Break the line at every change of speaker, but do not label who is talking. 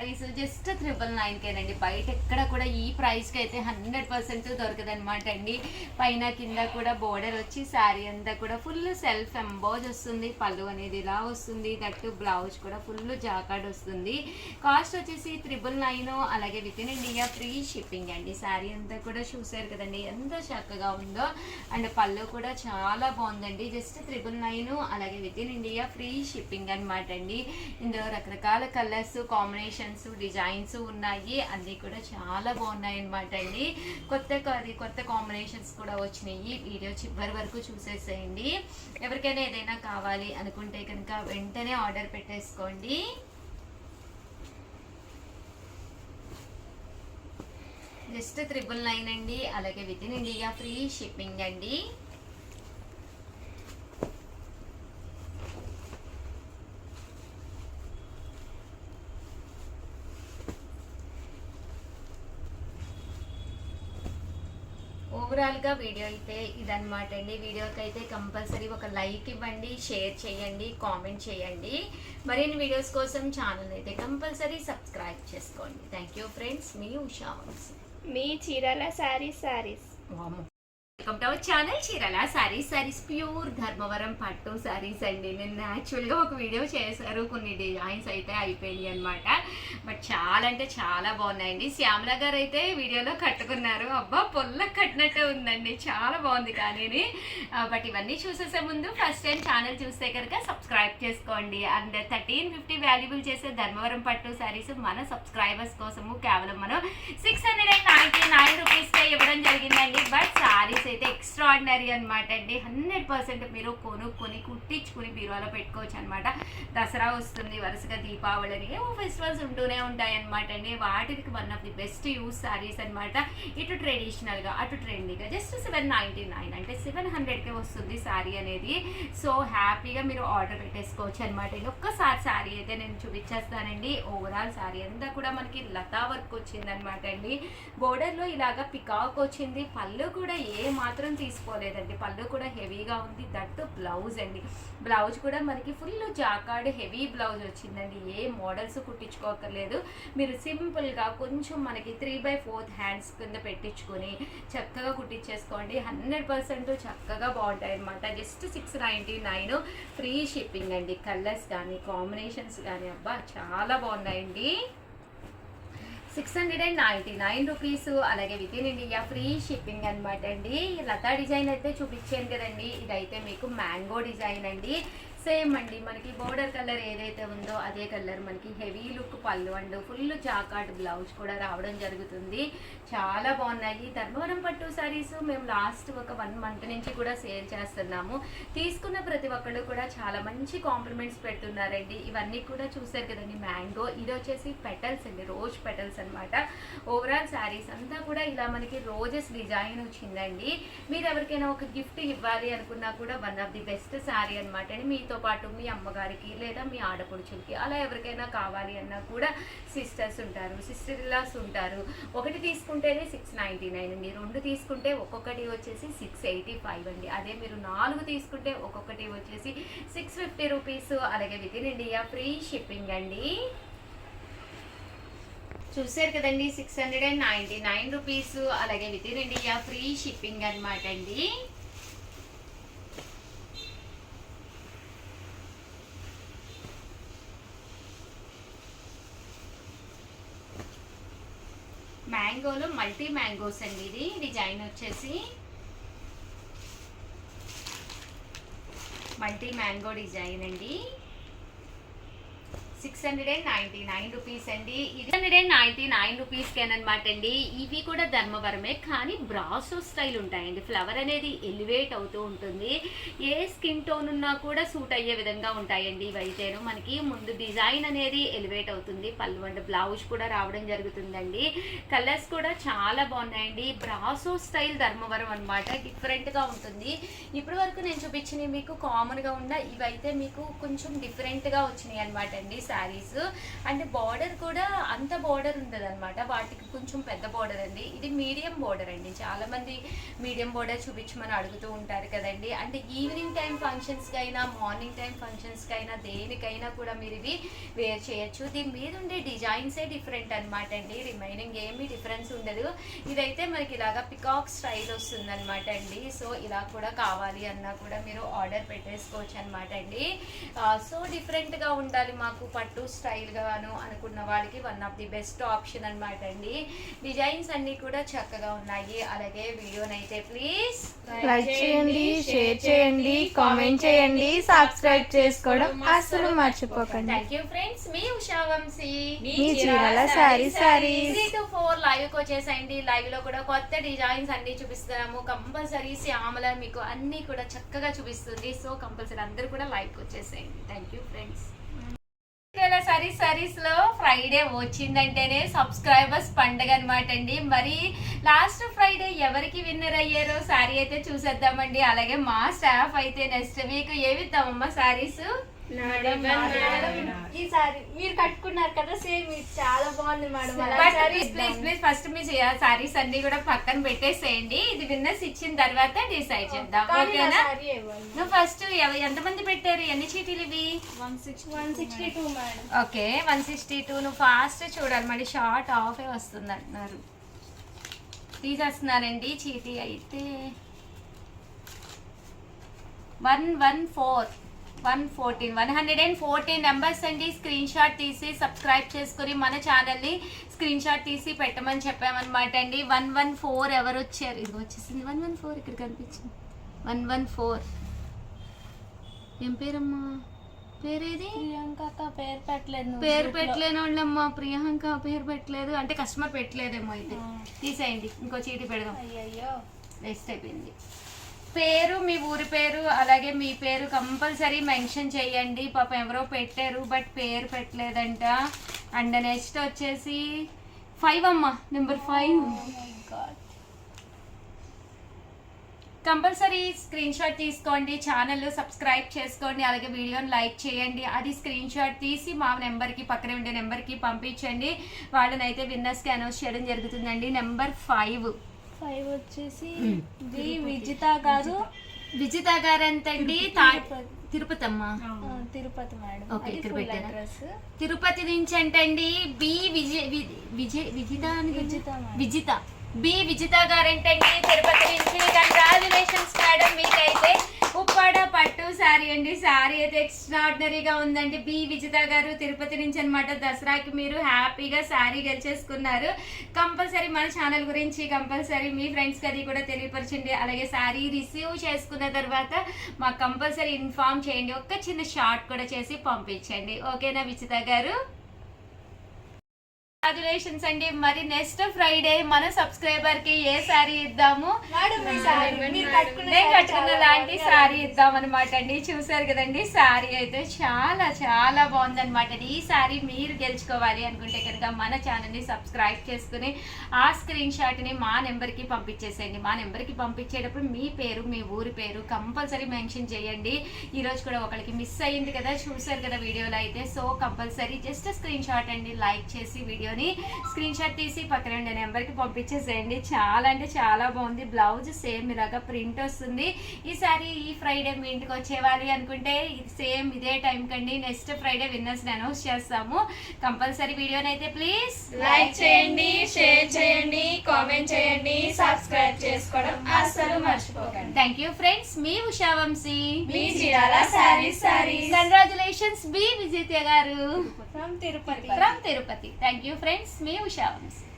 Price just triple nine కేనండి బయట ఎక్కడ కూడా ఈ ప్రైస్కి అయితే హండ్రెడ్ పర్సెంట్ దొరకదనమాట అండి. పైన కింద కూడా బోర్డర్ వచ్చి శారీ అంతా కూడా ఫుల్ సెల్ఫ్ ఎంబోజ్ వస్తుంది. పళ్ళు అనేది ఇలా వస్తుంది. దట్టు బ్లౌజ్ కూడా ఫుల్ జాకాడ్ వస్తుంది. కాస్ట్ వచ్చేసి త్రిబుల్ నైన్ అలాగే with in India free shipping అండి. శారీ అంతా కూడా చూసారు కదండి ఎంత చక్కగా ఉందో. అండ్ పళ్ళు కూడా చాలా బాగుందండి. జస్ట్ త్రిబుల్ నైన్ అలాగే with in India free shipping అనమాట అండి. ఇందులో రకరకాల కలర్స్ కాంబినేషన్ ప్యాటర్న్స్ డిజైన్స్ ఉన్నాయి. అన్నీ కూడా చాలా బాగున్నాయి అనమాట అండి. కొత్త అది కొత్త కాంబినేషన్స్ కూడా వచ్చినాయి. వీడియో చివరి వరకు చూసేసేయండి. ఎవరికైనా ఏదైనా కావాలి అనుకుంటే కనుక వెంటనే ఆర్డర్ పెట్టేసుకోండి. జస్ట్ త్రిబుల్ నైన్ అండి. అలాగే with in India free shipping అండి. ఓవరాల్గా వీడియో అయితే ఇదన్నమాట అండి. వీడియోకి అయితే కంపల్సరీ ఒక లైక్ ఇవ్వండి షేర్ చేయండి కామెంట్ చేయండి. మరిన్ని వీడియోస్ కోసం ఛానల్ అయితే కంపల్సరీ సబ్స్క్రైబ్ చేసుకోండి. Thank you friends. Me Usha
me Chirala saris saris
welcome to our channel Chirala saris saris pure Dharmavaram పట్టు సారీస్ అండి. నేను యాక్చువల్గా ఒక వీడియో చేశారు. కొన్ని డిజైన్స్ అయితే అయిపోయినాయి అనమాట బట్ చాలా అంటే చాలా బాగున్నాయండి. శ్యామల గారు అయితే వీడియోలో కట్టుకున్నారు. అబ్బా పొల్ల కట్టినట్టే ఉందండి. చాలా బాగుంది కానీ బట్ uh, ఇవన్నీ చూసేసే ముందు ఫస్ట్ టైం ఛానల్ చూస్తే కనుక సబ్స్క్రైబ్ చేసుకోండి. అండ్ థర్టీన్ ఫిఫ్టీ వాల్యుబుల్ చేసే ధర్మవరం పట్టు సారీస్ మన సబ్స్క్రైబర్స్ కోసము కేవలం మనం six hundred and ninety nine రూపీస్కే ఇవ్వడం జరిగిందండి. బట్ సారీస్ అయితే ఎక్స్ట్రాడినరీ అనమాట అండి. హండ్రెడ్ పర్సెంట్ మీరు కొనుక్కొని కుట్టించుకుని బీరువాలో పెట్టుకోవచ్చు అనమాట దసరా వస్తుంది వరుసగా దీపావళిని ఏవో ఫెస్టివల్స్ ఉంటూనే ఉంటాయి అనమాట అండి. వాటికి one of the best use saris అనమాట ఇటు ట్రెడిషనల్గా అటు ట్రెండీగా జస్ట్ సెవెన్ నైంటీ నైన్ అంటే సెవెన్ హండ్రెడ్కే వస్తుంది శారీ అనేది. సో హ్యాపీగా మీరు ఆర్డర్ పెట్టేసుకోవచ్చు అనమాట ఇది ఒక్కసారి శారీ అయితే నేను చూపించేస్తానండి. ఓవరాల్ శారీ అంతా కూడా మనకి లతా వర్క్ వచ్చిందనమాట అండి. బోర్డర్లో ఇలాగా పికాక్ వచ్చింది. పళ్ళు కూడా ఏ మాత్రం తీసుకోలేదండి. పళ్ళు కూడా హెవీగా ఉంది. దట్ బ్లౌజ్ అండి. బ్లౌజ్ కూడా మనకి ఫుల్ జాకాడ్ హెవీ బ్లౌజ్ వచ్చిందండి. ఏ మోడల్స్ కుట్టించుకోకర్లేదు మీరు సింపుల్గా కొంచెం మనకి త్రీ బై ఫోర్త్ హ్యాండ్స్ కింద పెట్టించుకొని చక్కగా కుట్టించేసుకోండి. హండ్రెడ్ పర్సెంట్ చక్కగా బాగుంటాయి అనమాట just six ninety nine free shipping అండి. కలర్స్ కానీ కాంబినేషన్స్ కానీ అబ్బా చాలా బాగున్నాయండి. Six hundred and ninety nine rupees అలాగే with in India free shipping అనమాట అండి. లతా డిజైన్ అయితే చూపించాను కదండి. ఇదైతే మీకు మ్యాంగో డిజైన్ అండి. సేమ్ అండి. మనకి బోర్డర్ కలర్ ఏదైతే ఉందో అదే కలర్. మనకి హెవీ లుక్ పళ్ళు అండ్ ఫుల్ జాకాట్ బ్లౌజ్ కూడా రావడం జరుగుతుంది. చాలా బాగున్నాయి. ధర్మవరం పట్టు సారీస్ మేము లాస్ట్ ఒక వన్ మంత్ నుంచి కూడా సేల్ చేస్తున్నాము. తీసుకున్న ప్రతి ఒక్కళ్ళు కూడా చాలా మంచి కాంప్లిమెంట్స్ పెడుతున్నారండి. ఇవన్నీ కూడా చూసారు కదండి మ్యాంగో. ఇది వచ్చేసి పెటల్స్ అండి రోజ్ పెటల్స్ అన్నమాట. ఓవరాల్ శారీస్ అంతా కూడా ఇలా మనకి రోజెస్ డిజైన్ వచ్చిందండి. మీరు ఎవరికైనా ఒక గిఫ్ట్ ఇవ్వాలి అనుకున్నా కూడా one of the best sari అనమాట అండి. మీతో పాటు మీ అమ్మగారికి లేదా మీ ఆడపడుచులకి అలా ఎవరికైనా కావాలి అన్నా కూడా సిస్టర్స్ ఉంటారు సిస్టర్ ఇలాస్ ఉంటారు. ఒకటి తీసుకుంటేనే సిక్స్ నైంటీ నైన్ అండి. రెండు తీసుకుంటే ఒక్కొక్కటి వచ్చేసి సిక్స్ ఎయిటీ ఫైవ్ అండి. అదే మీరు నాలుగు తీసుకుంటే ఒక్కొక్కటి వచ్చేసి సిక్స్ ఫిఫ్టీ రూపీస్. అలాగే with in India free shipping అండి. చూసారు కదండి six hundred and ninety nine rupees. అలాగే with in India free shipping అనమాట అండి. మ్యాంగోలో మల్టీ మ్యాంగోస్ అండి ఇది. డిజైన్ వచ్చేసి మల్టీ మ్యాంగో డిజైన్ అండి. Six hundred and ninety nine rupees అండి. ఇది హండ్రెడ్ అండ్ నైంటీ నైన్ రూపీస్కి అనమాట అండి. ఇవి కూడా ధర్మవరమే కానీ బ్రాసో స్టైల్ ఉంటాయండి. ఫ్లవర్ అనేది ఎలివేట్ అవుతూ ఉంటుంది. ఏ స్కిన్ టోన్ ఉన్నా కూడా సూట్ అయ్యే విధంగా ఉంటాయండి ఇవైతేను మనకి ముందు డిజైన్ అనేది ఎలివేట్ అవుతుంది. పళ్ళు అంటే బ్లౌజ్ కూడా రావడం జరుగుతుందండి. కలర్స్ కూడా చాలా బాగున్నాయండి. బ్రాసో స్టైల్ ధర్మవరం అనమాట డిఫరెంట్గా ఉంటుంది. ఇప్పటి వరకు నేను చూపించినవి మీకు కామన్గా ఉన్న ఇవైతే మీకు కొంచెం డిఫరెంట్గా వచ్చినాయి అనమాట అండి. శారీస్. అండ్ బార్డర్ కూడా అంత బార్డర్ ఉండదు అనమాట వాటికి కొంచెం పెద్ద బార్డర్ అండి. ఇది మీడియం బార్డర్ అండి. చాలా మంది మీడియం బార్డర్ చూపించమని అడుగుతూ ఉంటారు కదండి. అంటే ఈవినింగ్ టైం ఫంక్షన్స్కి అయినా మార్నింగ్ టైం ఫంక్షన్స్కి అయినా దేనికైనా కూడా మీరు ఇవి వేర్ చేయొచ్చు. దీని మీద ఉండే డిజైన్సే డిఫరెంట్ అనమాట అండి. రిమైనింగ్ ఏమీ డిఫరెన్స్ ఉండదు. ఇదైతే మనకి ఇలాగా పికాక్ స్టైల్ వస్తుంది అనమాట అండి. సో ఇలా కూడా కావాలి అన్నా కూడా మీరు ఆర్డర్ పెట్టేసుకోవచ్చు అనమాట అండి సో డిఫరెంట్గా ఉండాలి మాకు పట్టు స్టైల్గాను అనుకున్న వాళ్ళకి one of the best option అనమాట అండి. డిజైన్స్ అన్నీ కూడా చక్కగా ఉన్నాయి. అలాగే వీడియోనైతే ప్లీజ్
లైక్ చేయండి షేర్ చేయండి కామెంట్ చేయండి సబ్స్క్రైబ్ చేసుకోవడం అస్సలు మర్చిపోకండి.
థ్యాంక్ యూ ఫ్రెండ్స్ మీ ఉషా వంశీ
మీ Chirala sari saris
three to four లైవ్కి వచ్చేసేయండి. లైవ్లో కూడా కొత్త డిజైన్స్ అన్ని చూపిస్తున్నాము. కంపల్సరీ శ్యామల మీకు అన్ని కూడా చక్కగా చూపిస్తుంది. సో కంపల్సరీ అందరూ కూడా లైవ్కి వచ్చేసేయండి. థ్యాంక్ యూ ఫ్రెండ్స్ సరీ సారీస్లో ఫ్రైడే వచ్చిందంటేనే సబ్స్క్రైబర్స్ పండగ అనమాట అండి. మరి లాస్ట్ ఫ్రైడే ఎవరికి విన్నర్ అయ్యారో సారీ అయితే చూసేద్దామండి. అలాగే మా స్టాఫ్ అయితే నెక్స్ట్ వీక్ ఏవి ఇద్దామమ్మా సారీస్
ఈ సారీ మీరు కట్టుకున్నారు కదా సేమ్ ఇది చాలా బాగుంది madam.
But please please first మీ సారీస్ అన్ని కూడా పక్కన పెట్టేసేయండి. ఇది విన్నర్స్ ఇచ్చిన తర్వాత డిసైడ్ చేద్దాం. ఓకేనా నువ్వు ఫస్ట్ ఎంతమంది పెట్టారు? ఎన్ని చీటీలు ఇవి?
One sixty two madam
okay one sixty two నువ్వు ఫాస్ట్ చూడాలి. మళ్ళీ షార్ట్ ఆఫే వస్తుంది అంటున్నారు తీసేస్తున్నారండి చీటీ అయితే. One one four one fourteen one hundred and fourteen numbers అండి. స్క్రీన్ షాట్ తీసి సబ్స్క్రైబ్ చేసుకుని మన ఛానల్ని స్క్రీన్ షాట్ తీసి పెట్టమని చెప్పామన్నమాట అండి. వన్ వన్ ఫోర్ ఎవరు వచ్చారు? ఇది వచ్చేసింది. వన్ వన్ ఫోర్ ఇక్కడ కనిపించింది. One one four. ఏం పేరమ్మా? పేరేది?
ప్రియాంక పేరు పెట్టలేదు
పేరు పెట్టలేని వాళ్ళమ్మా ప్రియాంక పేరు పెట్టలేదు. అంటే కస్టమర్ పెట్టలేదేమో అయితే. తీసేయండి. ఇంకో చీటి పెడదాం.
అయ్యయ్యో.
వేస్ట్ అయిపోయింది. పేరు మీ ఊరి పేరు అలాగే మీ పేరు కంపల్సరీ మెన్షన్ చేయండి. పాపం ఎవరో పెట్టారు బట్ పేరు పెట్టలేదంట. అండ్ నెక్స్ట్ వచ్చేసి ఫైవ్ అమ్మా number five.
God
compulsory screenshot తీసుకోండి ఛానల్ సబ్స్క్రైబ్ చేసుకోండి అలాగే వీడియోని లైక్ చేయండి. అది స్క్రీన్ షాట్ తీసి మా నెంబర్కి పక్కన ఉండే నెంబర్కి పంపించండి. వాళ్ళని అయితే విన్నర్స్కి అనౌన్స్ చేయడం జరుగుతుందండి. Number five.
ఫైవ్ వచ్చేసి ది విజిత గారు.
విజిత గారు ఎంతండి
తిరుపతి.
తిరుపతి అమ్మ
Tirupati madam.
Okay,
address.
Tirupati నుంచి అంటండి బి విజయ్ విజయ్ విజిత అని
విజిత.
విజిత. బి విజిత గారేంటండి? తిరుపతి నుంచి కంగ్రాచులేషన్స్ మేడం మీకైతే అండి శారీ అయితే ఎక్స్ట్రాడినరీగా ఉందండి. బి. విజిత గారు తిరుపతి నుంచి అన్నమాట దసరాకి మీరు హ్యాపీగా శారీ గెలిచేసుకున్నారు. కంపల్సరీ మన ఛానల్ గురించి కంపల్సరీ మీ ఫ్రెండ్స్కి అది కూడా తెలియపరచండి. అలాగే శారీ రిసీవ్ చేసుకున్న తర్వాత మాకు కంపల్సరీ ఇన్ఫామ్ చేయండి. ఒక్క చిన్న షార్ట్ కూడా చేసి పంపించండి. ఓకేనా విజిత గారు? కంగ్రాచులేషన్స్ అండి. మరి నెక్స్ట్ ఫ్రైడే మన సబ్స్క్రైబర్కి ఏ ఇద్దాము?
సారీ మీరు కట్టుకున్న
నేను
సారీ
కట్టుకున్న
చాలా
లాంటి. శారీ ఇద్దాం అనమాట అండి. చూసారు కదండి శారీ అయితే చాలా చాలా బాగుంది అనమాట ఈ శారీ మీరు గెలుచుకోవాలి అనుకుంటే కనుక మన ఛానల్ని సబ్స్క్రైబ్ చేసుకుని ఆ స్క్రీన్ షాట్ని మా నెంబర్కి పంపించేసేయండి. మా నెంబర్కి పంపించేటప్పుడు మీ పేరు మీ ఊరి పేరు కంపల్సరీ మెన్షన్ చేయండి. ఈ రోజు కూడా ఒకరికి మిస్ అయ్యింది కదా చూసారు కదా వీడియోలో అయితే. So compulsory just screenshot అండి. లైక్ చేసి వీడియోని స్క్రీన్ షాట్ తీసి పక్కన ఉండే నెంబర్కి పంపించేసేయండి. చాలా అంటే చాలా బాగుంది. బ్లౌజ్ సేమ్ ఇలాగా ప్రింట్ వస్తుంది. ఈసారి ఈ ఫ్రైడే మీ ఇంటికి వచ్చేవాలి అనుకుంటే సేమ్ ఇదే టైం కండి. నెక్స్ట్ ఫ్రైడే విన్నర్స్ అనౌన్స్ చేస్తాము. కంపల్సరీ వీడియోని అయితే ప్లీజ్
లైక్ చేయండి షేర్ చేయండి కామెంట్ చేయండి సబ్స్క్రైబ్ చేసుకోవడం అస్సలు మర్చిపోకండి.
థ్యాంక్ యూ ఫ్రెండ్స్ మీ ఉషా వంశీ
మీ Chirala saris saris
congratulations B Vijitha garu.
From Tirupati
from Tirupati thank you friends me Usha Vamsi